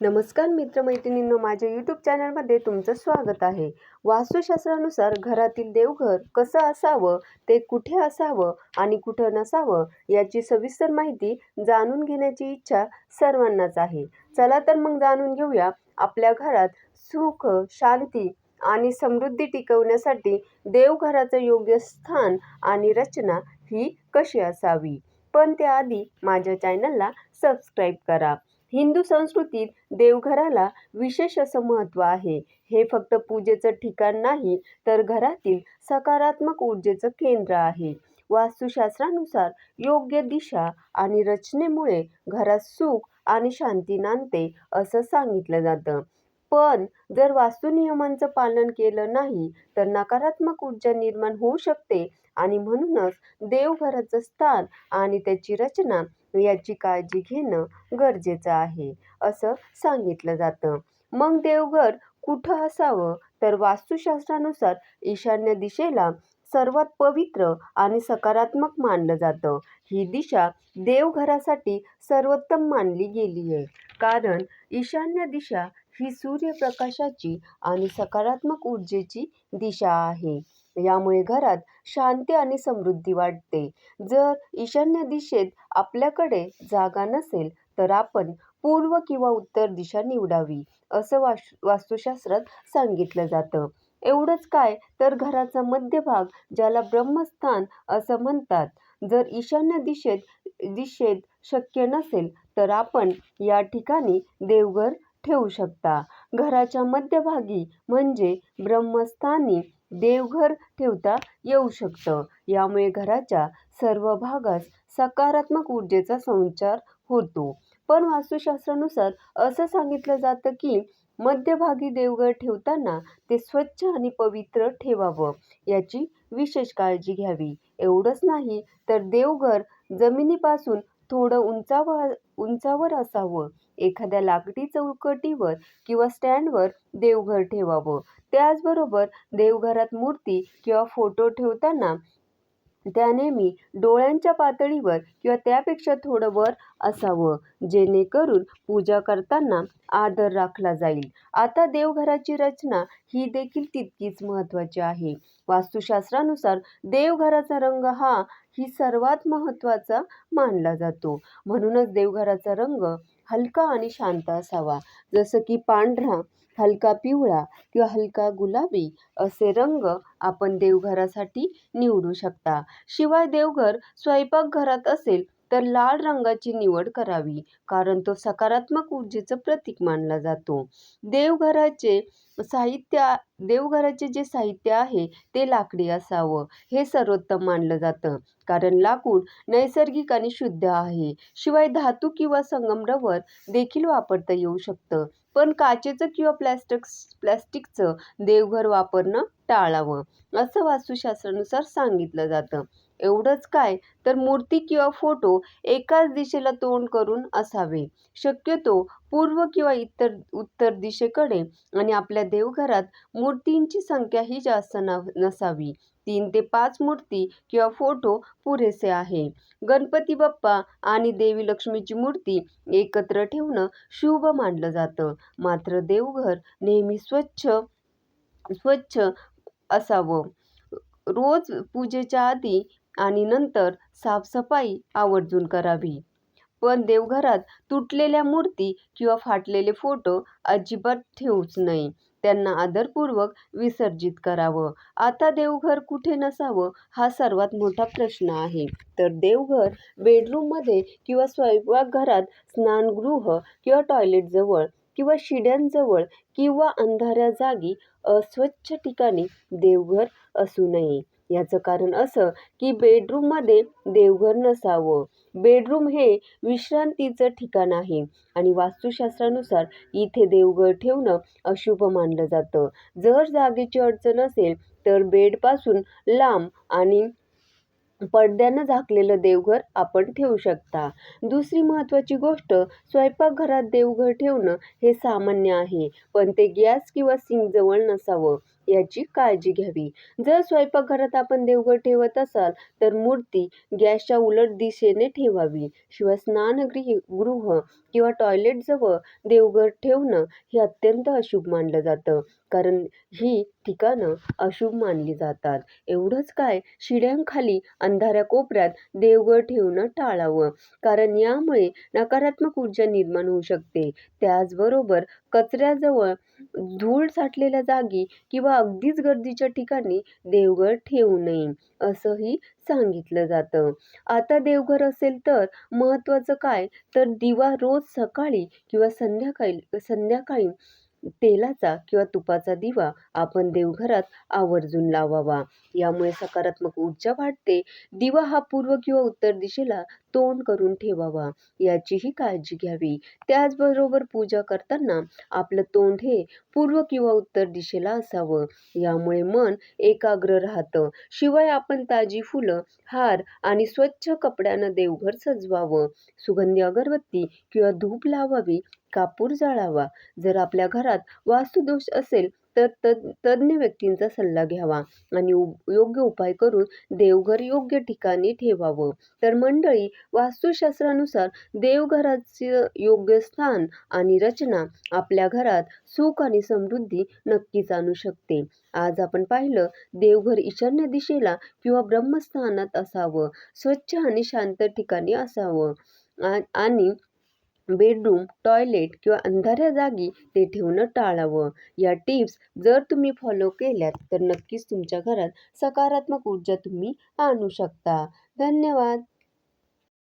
नमस्कार मित्रमैत्रिणींनो माझ्या यूट्यूब चॅनलमध्ये तुमचं स्वागत आहे. वास्तुशास्त्रानुसार घरातील देवघर कसं असावं ते कुठे असावं आणि कुठं नसावं याची सविस्तर माहिती जाणून घेण्याची इच्छा सर्वांनाच आहे. चला तर मग जाणून घेऊया आपल्या घरात सुख शांती आणि समृद्धी टिकवण्यासाठी देवघराचं योग्य स्थान आणि रचना ही कशी असावी? पण त्याआधी माझ्या चॅनलला सबस्क्राईब करा. हिंदू संस्कृतीत देवघराला विशेष असं महत्त्व आहे. हे फक्त पूजेचं ठिकाण नाही तर घरातील सकारात्मक ऊर्जेचं केंद्र आहे. वास्तुशास्त्रानुसार योग्य दिशा आणि रचनेमुळे घरात सुख आणि शांती नांदते असं सांगितलं जातं. पण जर वास्तुनियमांचं पालन केलं नाही तर नकारात्मक ऊर्जा निर्माण होऊ शकते आणि म्हणूनच देवघराचं स्थान आणि त्याची रचना याची काळजी घेणं गरजेचं आहे असं सांगितलं जातं. मग देवघर कुठं असावं? तर वास्तुशास्त्रानुसार ईशान्य दिशेला सर्वात पवित्र आणि सकारात्मक मानलं जातं. ही दिशा देवघरासाठी सर्वोत्तम मानली गेली आहे कारण ईशान्य दिशा ही सूर्यप्रकाशाची आणि सकारात्मक ऊर्जेची दिशा आहे. यामुळे घरात शांती आणि समृद्धी वाढते. जर ईशान्य दिशेत आपल्याकडे जागा नसेल तर आपण पूर्व किंवा उत्तर दिशा निवडावी असं वाश वास्तुशास्त्रात सांगितलं जातं. एवढंच काय तर घराचा मध्यभाग ज्याला ब्रह्मस्थान असं म्हणतात. जर ईशान्य दिशेत दिशेत शक्य नसेल तर आपण या ठिकाणी देवघर ठेवू शकता. घराच्या मध्यभागी म्हणजे ब्रह्मस्थानी देवघर ठेवता येऊ शकतं. यामुळे घराच्या सर्व भागास सकारात्मक ऊर्जेचा संचार होतो. पण वास्तुशास्त्रानुसार असं सांगितलं जातं की मध्यभागी देवघर ठेवताना ते स्वच्छ आणि पवित्र ठेवावं याची विशेष काळजी घ्यावी. एवढंच नाही तर देवघर जमिनीपासून थोडं उंचावर उंचावर असावं. एखाद्या लाकडी चौकटीवर किंवा स्टँडवर देवघर ठेवावं. त्याचबरोबर देवघरात मूर्ती किंवा फोटो ठेवताना त्या नेहमी डोळ्यांच्या पातळीवर किंवा त्यापेक्षा थोडं वर असावं जेणेकरून पूजा करताना आदर राखला जाईल. आता देवघराची रचना ही देखील तितकीच महत्त्वाची आहे. वास्तुशास्त्रानुसार देवघराचा रंग हा ही सर्वात महत्त्वाचा मानला जातो. म्हणूनच देवघराचा रंग हलका आणि शांत असावा. जसं की पांढरा हलका पिवळा किंवा हलका गुलाबी असे रंग आपण देवघरासाठी निवडू शकता. शिवाय देवघर स्वयंपाकघरात असेल तर लाल रंगाची निवड करावी कारण तो सकारात्मक ऊर्जेचं प्रतीक मानला जातो. देवघराचे साहित्य देवघराचे जे साहित्य आहे ते लाकडी असावं. हे सर्वोत्तम मानलं जातं कारण लाकूड नैसर्गिक आणि शुद्ध आहे. शिवाय धातू किंवा संगमरवर देखील वापरता येऊ शकतं. पण काचेचं किंवा प्लॅस्टिक प्लॅस्टिकचं देवघर वापरणं टाळावं. असं वास्तुशास्त्रानुसार सांगितलं जातं. एवढंच काय तर मूर्ती किंवा फोटो एकाच दिशेला तोंड करून असावे. शक्यतो पूर्व किंवा इतर उत्तर दिशेकडे आणि आपल्या देवघरात मूर्तींची संख्या ही जास्त न नसावी. तीन ते पाच मूर्ती किंवा फोटो पुरेसे आहे. गणपती बाप्पा आणि देवी लक्ष्मीची मूर्ती एकत्र ठेवणं शुभ मानलं जातं. मात्र देवघर नेहमी स्वच्छ स्वच्छ असावं. रोज पूजेच्या आधी आणि नंतर साफसफाई आवर्जून करावी. पण देवघरात तुटलेल्या मूर्ती किंवा फाटलेले फोटो अजिबात ठेवूच नये त्यांना आदरपूर्वक विसर्जित करावं. आता देवघर कुठे नसावं हा सर्वात मोठा प्रश्न आहे. तर देवघर बेडरूममध्ये किंवा स्वयंपाकघरात स्नानगृह किंवा टॉयलेटजवळ किंवा शिड्यांजवळ किंवा अंधाऱ्या जागी अस्वच्छ ठिकाणी देवघर असू नये. याचं कारण असं की बेडरूममध्ये देवघर नसावं. बेडरूम हे विश्रांतीचं ठिकाण आहे आणि वास्तुशास्त्रानुसार इथे देवघर ठेवणं अशुभ मानलं जातं. जर जागेची अडचण असेल तर बेडपासून लांब आणि पडद्यानं झाकलेलं देवघर आपण ठेवू शकता. दुसरी महत्त्वाची गोष्ट स्वयंपाकघरात देवघर ठेवणं हे सामान्य आहे. पण ते गॅस किंवा सिंकजवळ नसावं. याची काळजी घ्यावी. जर स्वयंपाकघरात आपण देवघर ठेवत असाल तर मूर्ती गॅसच्या उलट दिशेने ठेवावी. शिवाय स्नानगृह गृह किंवा टॉयलेटजवळ देवघर ठेवणं हे अत्यंत अशुभ मानलं जातं. कारण ही ठिकाणं अशुभ मानली जातात. एवढंच काय शिड्यांखाली अंधाऱ्या कोपऱ्यात देवघर ठेवणं टाळावं. कारण यामुळे नकारात्मक ऊर्जा निर्माण होऊ शकते. त्याचबरोबर कचऱ्याजवळ धूळ साठलेल्या जागी किंवा अगदीच गर्दीच्या ठिकाणी देवघर ठेवू नये असंही सांगितलं जातं. आता देवघर असेल तर महत्त्वाचं काय? तर दिवा रोज सकाळी किंवा संध्याकाळी संध्याकाळी तेलाचा किंवा तुपाचा दिवा आपण देवघरात आवर्जून लावावा. यामुळे सकारात्मक ऊर्जा वाढते. दिवा हा पूर्व किंवा उत्तर दिशेला तोंड करून ठेवावा. याचीही काळजी घ्यावी. त्याचबरोबर पूजा करताना आपलं तोंड हे पूर्व किंवा उत्तर दिशेला असावं. यामुळे मन एकाग्र राहतं. शिवाय आपण ताजी फुलं हार आणि स्वच्छ कपड्यानं देवघर सजवावं. सुगंधी अगरबत्ती किंवा धूप लावावी. कापूर जाळावा. जर आपल्या घरात वास्तुदोष असेल तर तद तज्ज्ञ व्यक्तींचा सल्ला घ्यावा आणि उ योग्य उपाय करून देवघर योग्य ठिकाणी ठेवावं. तर मंडळी वास्तुशास्त्रानुसार देवघराचं योग्य स्थान आणि रचना आपल्या घरात सुख आणि समृद्धी नक्कीच आणू शकते. आज आपण पाहिलं देवघर ईशान्य दिशेला किंवा ब्रह्मस्थानात असावं स्वच्छ आणि शांत ठिकाणी असावं. आ आणि बेडरूम टॉयलेट किंवा अंधाऱ्या जागी ते ठेवणं टाळावं. या टिप्स जर तुम्ही फॉलो केल्यात तर नक्कीच तुमच्या घरात सकारात्मक ऊर्जा तुम्ही आणू शकता. धन्यवाद!